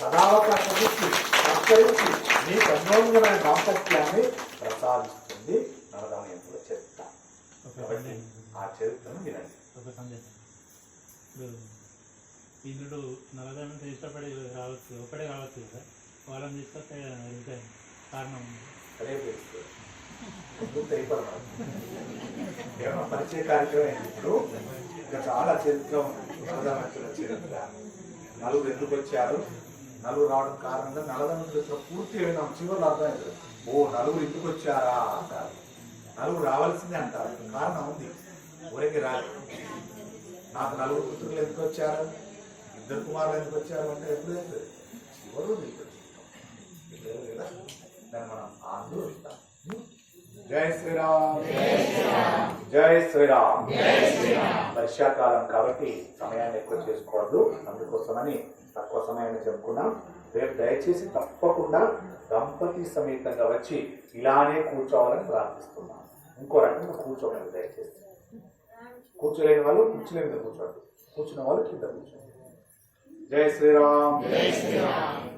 సదావకాశం ఇచ్చి సత్కరించి మీకు అన్యోన్యమైన దాంపత్యాన్ని ప్రసాదిస్తుంది నరదమయంతుల చరిత్ర. కాబట్టి ఆ చరిత్రను వినండి. ఒక సందేశం ఇప్పుడు ఇంద్రుడు నలదానంతో ఇష్టపడి రావచ్చు ఒక్కడే కావచ్చు కదా? వాళ్ళని తీసుకొస్తే కారణం ఉంది. అదే పరిచయ కార్యక్రమం ఇప్పుడు ఇంకా చాలా చరిత్ర ఉంది. నలదమంతుల చరిత్ర. నలుగురు ఎందుకు వచ్చారు? నలుగురు రావడం కారణంగా నలదమంతుల చరిత్ర పూర్తి విన్నాం చివరిలో అర్థమైంది. ఓ నలుగురు ఎందుకు వచ్చారా? అంటారు. నలుగురు రావాల్సిందే అంటారు. కారణం ఉంది. ఊరికి రాదు. నాకు నలుగురు పుత్రులు ఎందుకు వచ్చారు? ఇద్దరు కుమారులు ఎందుకు వచ్చారు అంటే ఎప్పుడు అవుతుంది చివరు లేదు కదా? దాన్ని మనం ఆందోళిస్తాం. జై శ్రీరామ్. జై శ్రీరామ్. వర్షాకాలం కాబట్టి సమయాన్ని ఎక్కువ చేసుకోవద్దు అందుకోసమని తక్కువ సమయాన్ని చెప్పుకున్నాం రేపు దయచేసి తప్పకుండా దంపతి సమేతంగా వచ్చి ఇలానే కూర్చోవాలని ప్రార్థిస్తున్నాం. ఇంకో రకంగా కూర్చోవాలి దయచేసి. కూర్చోలేని వాళ్ళు కూర్చోలేని మీద కూర్చోండి. కూర్చున్న వాళ్ళు కింద కూర్చోండి. జై శ్రీరామ్.